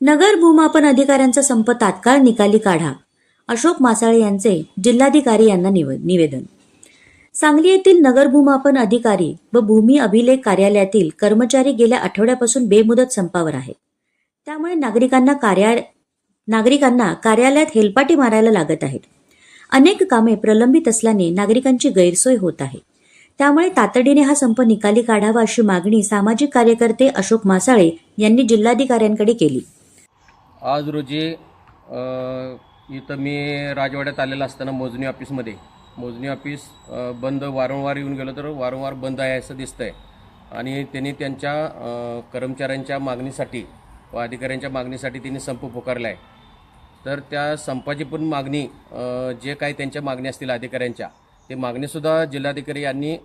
नगर भूमापन अधिकाऱ्यांचा संप तात्काळ निकाली काढा. अशोक मासाळे यांचे जिल्हाधिकारी यांना निव- निवेदन. सांगली येथील नगर भूमापन अधिकारी व भूमी अभिलेख कार्यालयातील कर्मचारी गेल्या आठवड्यापासून बेमुदत संपावर आहेत. त्यामुळे नागरिकांना कार्या नागरिकांना कार्यालयात हेलपाटी मारायला लागत आहेत. अनेक कामे प्रलंबित असल्याने नागरिकांची गैरसोय होत आहे. त्यामुळे तातडीने हा संप निकाली काढावा अशी मागणी सामाजिक कार्यकर्ते अशोक मासाळे यांनी जिल्हाधिकाऱ्यांकडे केली. आज रोजी इथं मी राजवाड्यात आलेला असताना मोजणी ऑफिसमध्ये. मोजणी ऑफिस बंद वारंवार येऊन गेलो तर वारंवार बंद आहे असं दिसतं आहे आणि त्यांनी त्यांच्या कर्मचाऱ्यांच्या मागणीसाठी व अधिकाऱ्यांच्या मागणीसाठी त्यांनी संप पुकारला आहे तर त्या संपाची पण मागणी जे काही त्यांच्या मागणी असतील अधिकाऱ्यांच्या ते मागणीसुद्धा जिल्हाधिकारी यांनी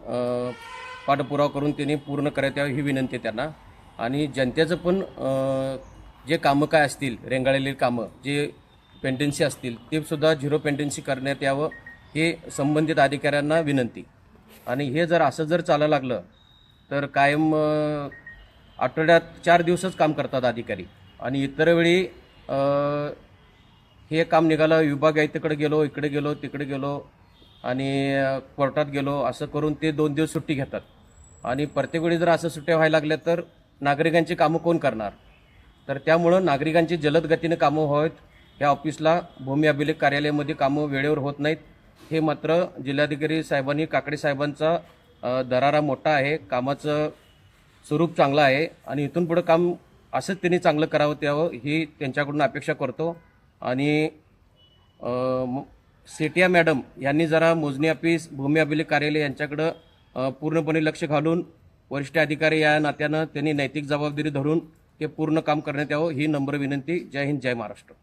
पाठपुरावा करून त्यांनी पूर्ण करत यावी ही विनंती त्यांना. आणि जनतेचं पण जे कामं काय असतील रेंगाळलेली कामं जे पेंटन्सी असतील ते सुद्धा झिरो पेंटन्सी करण्यात यावं हे संबंधित अधिकाऱ्यांना विनंती. आणि हे जर असं जर चालायला लागलं तर कायम आठवड्यात चार दिवसच काम करतात अधिकारी. आणि इतर वेळी हे काम निघालं विभाग आहे तिकडे गेलो इकडे गेलो तिकडे गेलो आणि कोर्टात गेलो असं करून ते दोन दिवस सुट्टी घेतात. आणि प्रत्येक वेळी जर असं सुट्ट्या व्हायला लागल्या तर नागरिकांची कामं कोण करणार? तर त्यामुळं नागरिकांची जलद गतीनं कामं व्हावीत. या ऑफिसला भूमी अभिलेख कार्यालयामध्ये कामं वेळेवर होत नाहीत. हे मात्र जिल्हाधिकारी साहेबांनी काकडे साहेबांचा दरारा मोठा आहे. कामाचं स्वरूप चांगलं आहे आणि इथून पुढं काम असंच त्यांनी चांगलं करावं त्यावं ही त्यांच्याकडून अपेक्षा करतो. आणि सेटिया मॅडम यांनी जरा मोजणी ऑफिस भूमी अभिलेख कार्यालय यांच्याकडं पूर्णपणे लक्ष घालून वरिष्ठ अधिकारी या नात्यानं त्यांनी नैतिक जबाबदारी धरून ते पूर्ण काम करण्यात यावं ही नम्र विनंती. जय हिंद जय महाराष्ट्र.